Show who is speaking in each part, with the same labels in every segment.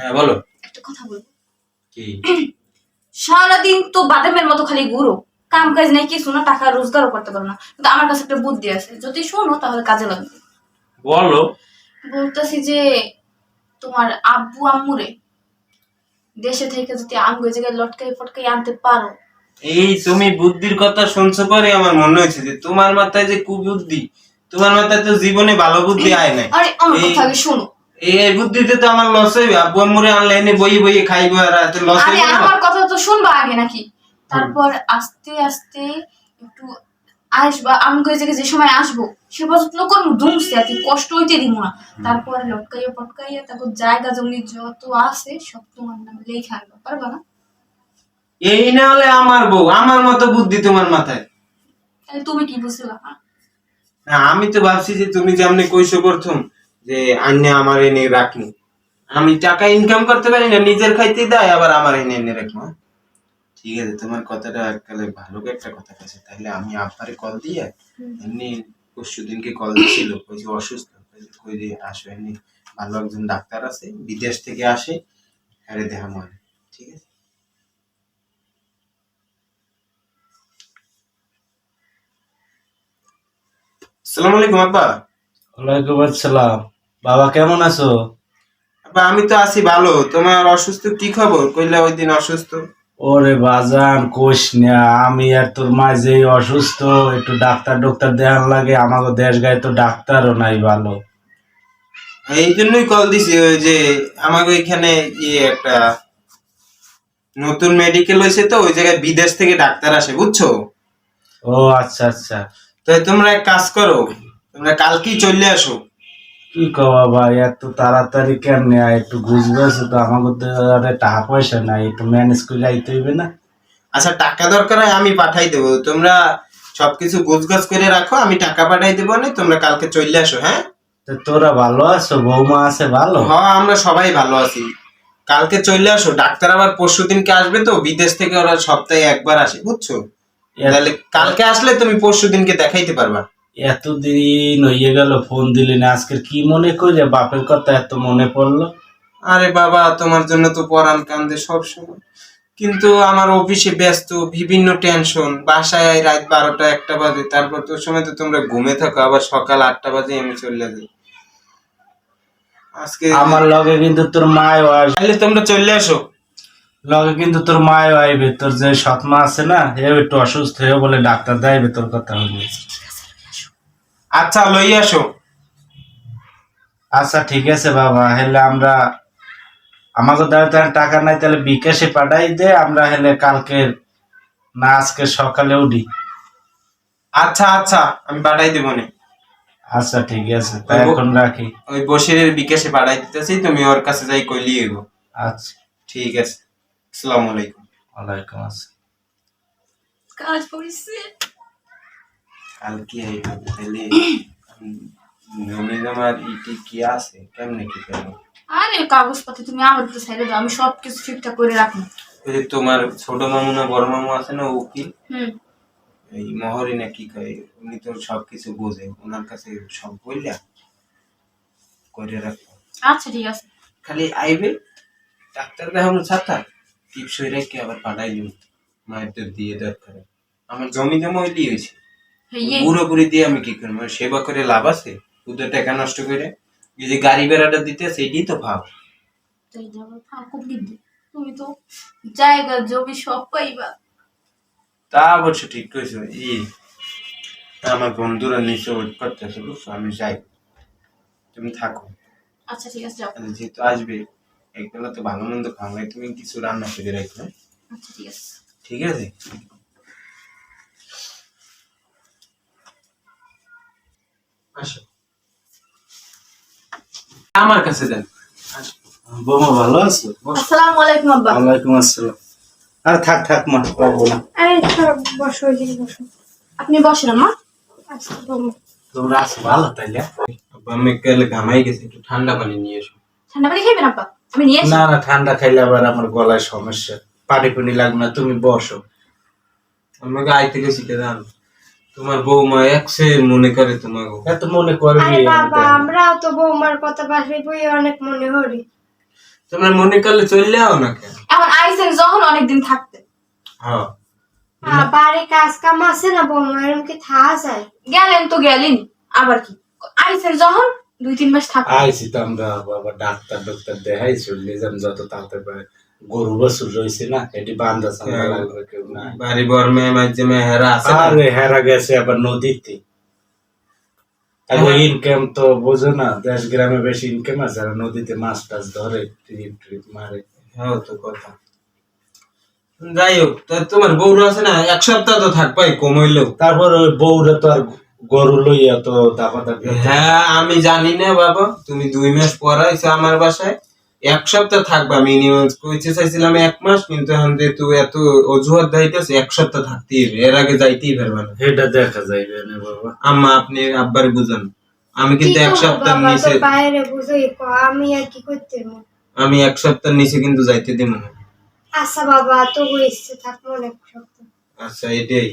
Speaker 1: হ্যাঁ বলো।
Speaker 2: একটা কথা বলব।
Speaker 1: কি?
Speaker 2: সারাদিন তো বাদামের মতো খালি ঘুরো কাম কাজ নেই কিছু না টাকা রোজগারও করতে পারো না। কিন্তু আমার কাছে একটা বুদ্ধি আছে যদি শোনো তাহলে কাজে লাগবে।
Speaker 1: বলো।
Speaker 2: বলতেছি যে তোমার আব্বু আম্মুরে দেশে থেকে যদি এই জায়গায় লটকাই ফটকাই আনতে পারো।
Speaker 1: এই তুমি বুদ্ধির কথা শুনছো পরে আমার মনে হয়েছে যে তোমার মাথায় যে কুবুদ্ধি তোমার মাথায় তো জীবনে ভালো বুদ্ধি আয় নাই।
Speaker 2: আরে আমার কথা আগে শোনো।
Speaker 1: এই বুদ্ধিতে তো আমার লস হইবে আব্বু আম্মুরে অনলাইনে বই বই খাইবো আর এত লস হইবে না।
Speaker 2: আমার কথা তো শুনবা আগে নাকি? তারপর আস্তে আস্তে একটু আসবা আমি কই জায়গায় যে সময় আসব সে পর্যন্ত কোন দুমছে আর কষ্ট হইতে দিব না। তারপর লটকাইয়া পটকাইয়া তারপর জায়গা জমি যত আছে সব তোমার নামে লেখা আনবা পারবা না?
Speaker 1: এই না হলে আমার বউ আমার মতো বুদ্ধি তোমার মাথায়।
Speaker 2: তাহলে তুমি কি বুঝলা?
Speaker 1: না আমি তো ভাবছি যে তুমি যেমনি কইছো প্রথম যে আন্যা আমার এনে রাখনি আমি টাকা ইনকাম করতে পারি না নিজের খাইতে দেয় আবার আমার এনে এনে রাখব হ্যাঁ? ঠিক আছে তোমার কথাটা এককালে ভালো একটা কথা আছে তাহলে আমি আব্বারে কল দিয়ে এমনি পরশু দিনকে কল দিছিল ওই যে অসুস্থ। কইছে, কই দিয়ে আসো এমনি ভালো একজন ডাক্তার আছে বিদেশ থেকে আসে আরে দেখা মনে ঠিক আছে? আসসালামু আলাইকুম আব্বা।
Speaker 3: ওয়ালাইকুম আসসালাম। বাবা কেমন আছো?
Speaker 1: আব্বা আমি তো আছি ভালো। তোমার অসুস্থ কি খবর? কইলা ওই দিন অসুস্থ।
Speaker 3: ওরে বাজান কোষ না আমি আর তোর মা যে অসুস্থ একটু ডাক্তার ডক্টর দেখান লাগে আমাকে দেশ গায়ে তো ডাক্তারও নাই ভালো।
Speaker 1: এই জন্যই কল দিছি ওই যে আমাকে ওইখানে ইয়ে একটা নতুন মেডিকেল হয়েছে তো ওই জায়গায় বিদেশ থেকে ডাক্তার আসে বুঝছ?
Speaker 3: ও আচ্ছা আচ্ছা।
Speaker 1: তো তোমরা এক কাজ করো তোমরা কালকেই চলে আসো।
Speaker 3: কি কবা ভাই এত তাড়াতাড়ি কেমনে আয়? একটু বুঝবে তো? আরে টাকা পয়সা নাই একটু ম্যানেজ করে আইতে হইবে না?
Speaker 1: আচ্ছা টাকা দরকার হয় আমি পাঠাই দেবো। তোমরা সবকিছু গোছগাছ করে রাখো আমি টাকা পাঠাই দেবো না তোমরা কালকে চলে আসো হ্যাঁ?
Speaker 3: তো তোরা ভালো আছো? বৌমা আছে ভালো?
Speaker 1: হ্যাঁ আমরা সবাই ভালো আছি। কালকে চলে আসো ডাক্তার আবার পরশু দিনকে আসবে তো বিদেশ থেকে ওরা সপ্তাহে একবার আসে বুঝছ? তাহলে কালকে আসলে তুমি পরশু দিনকে দেখাইতে পারবা।
Speaker 3: এতদিন হইয়ে গেল ফোন দিলি না আজকের কি মনে করে বাপের কথা এত মনে পড়ল?
Speaker 1: আরে বাবা তোমার জন্য তো পরাণ কান্দে সব সময় কিন্তু আমার অফিসে ব্যস্ত বিভিন্ন টেনশন। বাসায় রাত বারোটা একটা বাজে। তারপর তোর সময় তো তোমরা ঘুমে থাকো আবার সকাল আটটা বাজে আমি চলে যাই। আজকে
Speaker 3: আমার লগে কিন্তু তোর মায় আসবে।
Speaker 1: তাহলে তোমরা চলে আসো।
Speaker 3: লগে কিন্তু তোর মায় আইবে। তোর যে সৎমা আছে না হে একটু অসুস্থ হয়ে বলে ডাক্তার দেয়বে তোর কথা হইবে
Speaker 1: আচ্ছা লই আসো।
Speaker 3: আচ্ছা ঠিক আছে বাবা। হেলে আমরা আমাদের দ্বারা টাকা নাই তাহলে বিকাশে পাঠাই দে আমরা হেলে কালকে না আজকে সকালে উঠি।
Speaker 1: আচ্ছা আচ্ছা আমি পাঠাই দেবো না।
Speaker 3: আচ্ছা ঠিক আছে।
Speaker 1: তাই
Speaker 3: এখন রাখি।
Speaker 1: ওই বসিরের বিকাশে পাঠাই দিতেছি তুমি ওর কাছে যাই কইলি এগো
Speaker 3: আচ্ছা।
Speaker 1: ঠিক আছে। আসসালামু আলাইকুম।
Speaker 3: ওয়ালাইকুম আসসালাম।
Speaker 2: কাজ পড়িছে
Speaker 1: কালকে তাহলে জমি জমার ইটি কি আছে? কেমনে কি করব
Speaker 2: আরে কাগজপত্র তুমি আমার একটু সাইডে দাও আমি সব কিছু ঠিকঠাক করে রাখব।
Speaker 1: ওই যে তোমার ছোট মামু না বড় মামু আছে না উকিল
Speaker 2: হুম।
Speaker 1: এই মহরি না কি কয় উনি তো সবকিছু বোঝে ওনার কাছে সব বললা করে রাখব।
Speaker 2: আচ্ছা ঠিক আছে।
Speaker 1: খালি আইবে ডাক্তার দেখানো ছাতা। টিপসই রেখে আবার পাঠাই দিব? মায়ের তো দিয়ে দরকার। আমার জমি জমা
Speaker 2: এই এই,
Speaker 1: পুরোপুরি দিয়ে আমি কি করব? সেবা করে লাভ আছে? ওদের টাকা নষ্ট করে? এই যে গাড়ি বেড়াটা দিতে সেইটাই তো ভাব।
Speaker 2: তুমি তো জায়গা জমি সব পাইবা।
Speaker 1: তা অবশ্য ঠিক করেছ ই আমার বন্ধুরা নিচে ওয়েট করতেছে বুঝছ? আমি যাই। তুমি থাকো।
Speaker 2: আচ্ছা ঠিক আছে যাও।
Speaker 1: যেহেতু আসবে একবেলা তো ভালো মন্দ খাওয়াই তুমি কিছু রান্না করে রাখো হ্যাঁ?
Speaker 2: আচ্ছা ঠিক আছে।
Speaker 1: ঠিক আছে? আসো। আমার কাছে দেন।
Speaker 3: বৌমা ভালো আছো?
Speaker 2: আসসালামু আলাইকুম আব্বা।
Speaker 3: ওয়ালাইকুম আসসালাম। আর থাক থাক মা পারব না।
Speaker 4: আরে বসো এদিকে বসো।
Speaker 2: আপনি বসেন
Speaker 4: আচ্ছা বলো
Speaker 3: তোমরা আছো ভালো তাইলে?
Speaker 1: আব্বা, আমি গেলে ঘামাই গেছি একটু ঠান্ডা পানি নিয়ে এসো।
Speaker 2: ঠান্ডা পানি আব্বা? আমি নিয়ে আসি।
Speaker 3: না না ঠান্ডা খাইলে আবার আমার গলায় সমস্যা। পানি পুনি লাগবে না তুমি বসো।
Speaker 1: আমাকে আই থেকে শিখে দাও তোমার বৌমা একসে মনে করে তোমাকে
Speaker 3: এত মনে করবি
Speaker 4: আরে বাবা আমরাও তো বৌমার কথা বাসায় বই অনেক মনে করি।
Speaker 1: তোমরা মনে করলে চললে আও না কেন?
Speaker 2: এখন আইসেন যখন অনেকদিন থাকতে।
Speaker 1: হ্যাঁ।
Speaker 4: বাড়ি কাজ কাম আছে না বৌমা? এরকম কি থাকা যায়?
Speaker 2: গেলেন তো গেলেন আবার কি? আইসেন যখন দুই তিন মাস থাকতে
Speaker 3: আইছি তো আমরা বাবা ডাক্তার ডাক্তার দেখাই চলে যাম যত তাড়াতাড়ি পারে। গরু বছর রয়েছে না এটি বান্ধা সান্দা
Speaker 1: হ্যাঁ। বাড়ি বর্মে মাঝে মেহেরা আছে?
Speaker 3: আরে হেরা গেছে আবার নদীতে। ইনকাম তো বোঝো না দেশ গ্রামে বেশি ইনকাম আছে আর নদীতে মাছ টাছ ধরে ট্রিপ ট্রিপ মারে।
Speaker 1: হ্যাঁ তো কথা। যাই হোক তোমার বউরা আছে না? এক সপ্তাহ তো থাকবাই কমাইলেও
Speaker 3: তারপর ওই বউরে তো আর গরু লইয়া তো দাপা দাপি
Speaker 1: হ্যাঁ আমি জানি না বাবা তুমি দুই মাস পরাইছো আমার বাসায়। এক সপ্তাহ থাকবা মিনিমাম কইতে চাইছিলাম এক মাস কিন্তু এখন যেহেতু এত অজুহাত দাইতেছে এক সপ্তাহ থাকতেই হবে। এর আগে যাইতেই পারবে না।
Speaker 3: এটা দেখা যাইবে না বাবা।
Speaker 1: আম্মা আপনি আব্বার বুঝান। আমি কিন্তু এক সপ্তাহ নিচে
Speaker 4: বাইরে বুঝোই ক, আমি আর কি করতে
Speaker 1: আমি এক সপ্তাহ নিচে কিন্তু যাইতে দিব না।
Speaker 4: আচ্ছা বাবা তবু ইচ্ছে থাকব অনেক সপ্তাহ।
Speaker 1: আচ্ছা এটাই।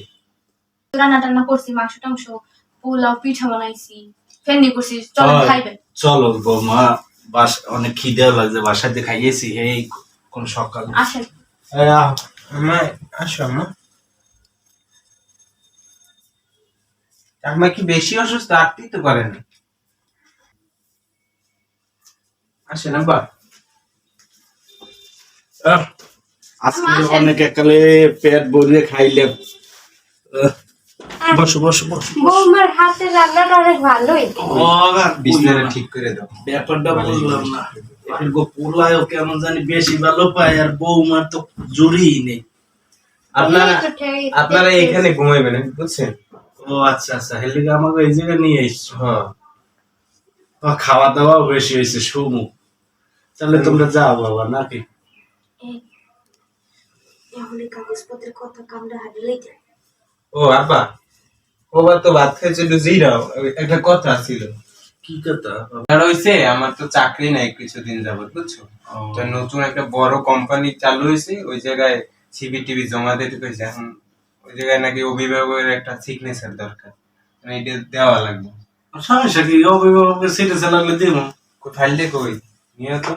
Speaker 2: রান্না টান্না করছি মাংস টাংস পোলাও পিঠা বানাইছি ফেন্ডি করছি।
Speaker 3: হয়।
Speaker 2: খাইবেন।
Speaker 3: চলো বৌমা বাস অনেক খিদেও লাগছে বাসাতে খাইয়েছি এই কোন সকাল
Speaker 1: আসো আম্মা আম্মা কি বেশি অসুস্থ? আটতেই তো পারে না। আসেন আব্বা।
Speaker 3: আহ, আজকে অনেক একালে পেট ভরিয়ে খাইলাম। আহ, বসো বসো বসো
Speaker 4: বৌমার হাতের রান্নাটা অনেক ভালোই।
Speaker 1: বিছনাটা ঠিক করে দাও।
Speaker 3: ব্যাপারটা বুঝলাম না। এরকম পোলায়ও কেমন জানি বেশি ভালো পায় আর বৌমার তো জুড়িই নেই।
Speaker 1: আপনারা আপনারা এখানে ঘুমাইবেন বুঝছেন?
Speaker 3: ও আচ্ছা আচ্ছা। হেলিকে আমাকে এই জায়গায় নিয়ে এসছো
Speaker 1: হ্যাঁ।
Speaker 3: খাওয়া দাওয়াও বেশি হয়েছে সুমু। তাহলে তোমরা যাও বাবা নাকি
Speaker 4: কাগজপত্রের কথা কামড়া হারিলেই যায়
Speaker 1: ও আব্বা। ও বা তো ভাত খাইছিল জিরাও একটা কথা ছিল।
Speaker 3: কি কথা?
Speaker 1: আর হইছে আমার তো চাকরি নাই কিছুদিন যাবত বুঝছ? তো নতুন একটা বড় কোম্পানি চালু হয়েছে ওই জায়গায় সিবি টিভি জমা দিতে কইছে। এখন ওই জায়গায় নাকি অভিভাবকের একটা সিগনেচার দরকার। মানে এটা দেওয়া লাগবে।
Speaker 3: সমস্যা কি? অভিভাবকের সিটে চালালে দিব
Speaker 1: দিয়ে কই নিয়ে তো।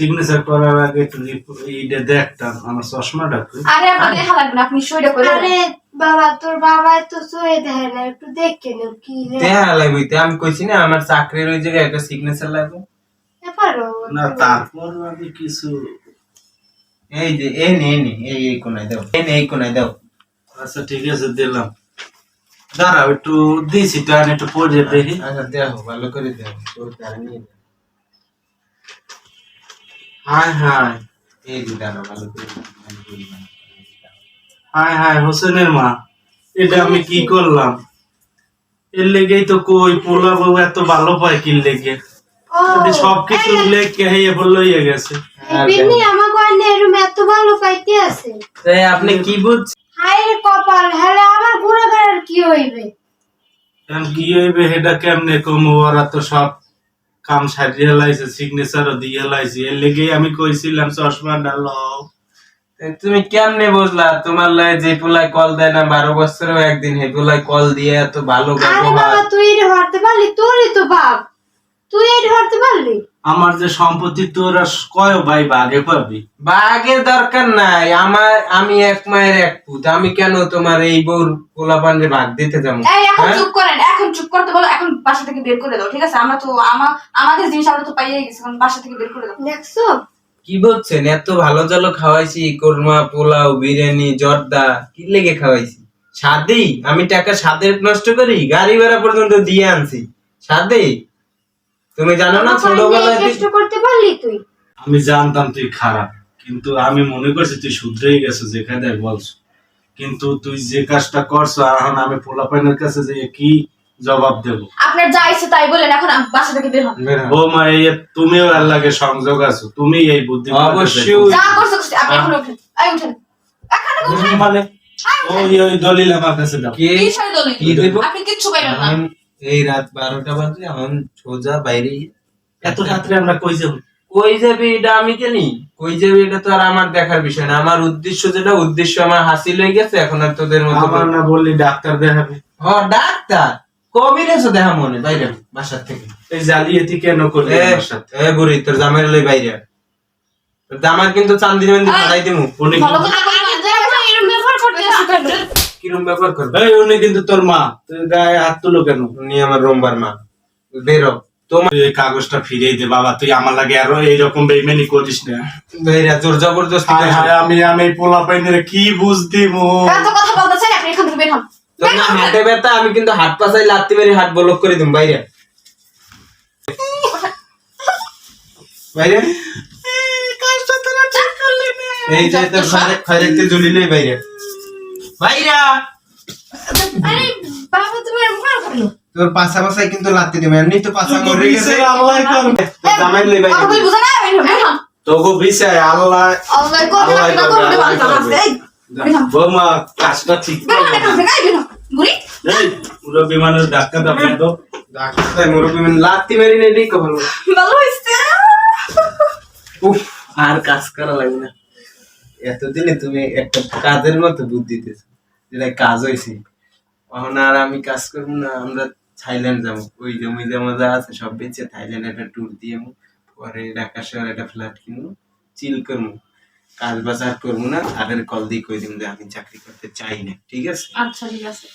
Speaker 3: সিগনেচার করার আগে রিপ- এইটা দেখতাম আমার চশমাটা কই?
Speaker 2: আরে আপনার দেখা লাগবে না আপনি সইটা করে
Speaker 4: আরে বাবা তোর বাবা তো চয়ে দেয় না একটু দেখে নেও কি রে।
Speaker 1: দেয়া লাগবে তো আমি কইছি না আমার চাকরির ওই জায়গায় একটা সিগনেচার লাগবে।
Speaker 4: ব্যাপারও
Speaker 3: না তারপর আমি কিছু
Speaker 1: এই যে এই নে এই নে এই এই কোনায় দাও এই নে এই কোনায় দাও।
Speaker 3: আচ্ছা ঠিক আছে দিলাম। দাঁড়াও একটু দিছি তো আমি একটু পড়ে দেখি।
Speaker 1: আচ্ছা দেখো ভালো করে দেখো তোর তার নিয়ে। হায় হায় এই যে দাঁড়া ভালো।
Speaker 3: হায় হায় হোসেনের মা। এটা আমি কি করলাম? এর লেগেই তো কই পোলা বউ এত ভালো পায় কি লেগে? সবকিছু লেগে হইয়ে বলল হয়ে গেছে।
Speaker 4: এরম এত ভালো পাইতে আছে।
Speaker 1: আপনি কি বুঝছেন?
Speaker 4: হায় রে কপাল হ্যাঁ আমার ঘুরে বেড়ার কি হইবে?
Speaker 3: কি হইবে সেটা কেমনে কম? ওরা তো সব কাম সারিয়ে লাইছে সিগনেচারও দিয়ে লাইছে এর লেগেই আমি কইছিলাম চশমা লও।
Speaker 1: তুমি কেমনে বুঝলা? তোমার লাই যে পোলায় কল দেয় না বারো বছরেও একদিন হে পোলায় কল দিয়ে এত ভালো
Speaker 4: আরে
Speaker 1: ব্যবহার।
Speaker 4: বাবা তুই হারতে হরতে পারলি? তোরই তো বাপ তুই এটা হরতে পারলি?
Speaker 3: আমার যে সম্পত্তি তোরা কয় ভাই ভাগে পাবি
Speaker 1: দরকার নাই আমার আমি এক মায়ের এক পুত আমি কেন তোমার এই বউর পোলা পান্ডে ভাগ দিতে যাব?
Speaker 2: এই এখন
Speaker 1: হ্যাঁ?
Speaker 2: চুপ করেন এখন চুপ করতে বলো এখন বাসা থেকে বের করে দাও ঠিক আছে? আমরা তো আমা- আমাদের জিনিস আমরা তো পাইয়ে গেছি এখন বাসা থেকে বের করে দাও।
Speaker 4: দেখছ?
Speaker 1: কি বলছেন? এত ভালো জালো খাওয়াইছি কোরমা পোলাও বিরিয়ানি জর্দা কি লেগে খাওয়াইছি? সাদেই আমি টাকা সাদে নষ্ট করি গাড়ি ভাড়া পর্যন্ত দিয়ে আনছি। সাদেই তুমি জানো না ছোটবেলায়
Speaker 4: চেষ্টা করতে পারলি তুই?
Speaker 3: আমি জানতাম তুই খারাপ কিন্তু আমি মনে করছি তুই শুধরেই গেছো যেখানে বলছো। কিন্তু তুই যে কাজটা করছ আর এখন আমি পোলাপাইনের কাছে যে কি জবাব দেব?
Speaker 2: আপনার যা ইচ্ছে তাই বলেন এখন বাসা থেকে বের হন
Speaker 1: হও।
Speaker 3: বৌমা এই তুমিও আর লাগে সংযোগ আছো তুমি এই বুদ্ধি
Speaker 1: অবশ্যই।
Speaker 2: যা করছ আপনি এখন উঠেন এই উঠেন। এখানে উঠেন
Speaker 3: মানে? ওই ওই দলিল আমার কাছে দাও।
Speaker 1: কি?
Speaker 2: সরে দলিল?
Speaker 1: কি দেব?
Speaker 2: আপনি কিচ্ছু পাইবেন না।
Speaker 1: এই রাত বারোটা বাজে এখন সোজা বাইরে
Speaker 3: এত রাত্রে আমরা কই যাব
Speaker 1: কই যাবে এটা আমি জানি কই যাবে এটা তো আর আমার দেখার বিষয় না আমার উদ্দেশ্য যেটা উদ্দেশ্য আমার হাসিল হয়ে গেছে এখন আর তোদের মতো
Speaker 3: আমার না বললি ডাক্তার দেখাবে
Speaker 1: ও ডাক্তার কবির এসে দেখা মনে বাইরে বাসার থেকে
Speaker 3: এই জালিয়াতি কেন করলি
Speaker 1: এ বুড়ি তোর জামাই লই বাইরে তোর জামার কিন্তু চান্দি মান্দি ফালাই দিমু
Speaker 2: ভালো কথা
Speaker 1: কিরম ব্যবহার করবে?
Speaker 3: এই উনি কিন্তু তোর মা। তুই গায়ে হাত তুলো কেন?
Speaker 1: উনি আমার রোমবার মা। বেরো তোমার
Speaker 3: এই কাগজটা ফিরিয়ে দে বাবা। তুই আমার লাগে আরও এইরকম বেইমানি করিস না।
Speaker 1: বাইরে জোর জবরদস্তি
Speaker 3: হায়। হায় আমি আমি পোলা পাইনের কি বুঝতি মো
Speaker 2: এত কথা বলতেছেন আপনি এখান থেকে বের হন
Speaker 1: ব্যথা আমি কিন্তু হাত পাশাই লাত্তি মেরে হাত ব্লক করে দিম বাইরে বাইরে এই যে তোর খয়রে- খয়রেকতে ঝুলিলেই বাইরে বাইরা
Speaker 2: আরে বাবা তুমি এরকম কেন করল
Speaker 1: তোর পাশা পাশাই কিন্তু লাত্তি দিবে এমনি তো মরে গেছে।
Speaker 3: বিচার করবে।
Speaker 1: জামাই লই
Speaker 2: বলি বুঝা না? হন
Speaker 3: বিচার আল্লাহ
Speaker 2: আল্লাহ করবে না
Speaker 3: করবে,
Speaker 2: ভালো আছে
Speaker 3: বৌমা কাজটা ঠিক
Speaker 2: এই
Speaker 3: ধাক্কা দাও তো
Speaker 1: ডাক্তার মুরব্বি মানে লাত্তি মেরি নেই ঠিক খবর
Speaker 2: ভালো হইছে
Speaker 1: উফ আর কাজ করা লাগবে না। এতদিনে তুমি একটা কাজের মতো বুদ্ধি দিতেছো যেটা কাজ হয়েছে এখন আর আমি কাজ করব না, আমরা থাইল্যান্ড যাব। ওই জমি জমা যা আছে সব বেঁচে থাইল্যান্ড একটা ট্যুর দিয়ে পরে ঢাকা শহরে একটা ফ্ল্যাট কিনবো চিল করব। কাজ বাজার করব না তাদের কল দিয়ে কই দিব যে আমি চাকরি করতে চাই না, ঠিক আছে?
Speaker 2: আচ্ছা ঠিক আছে।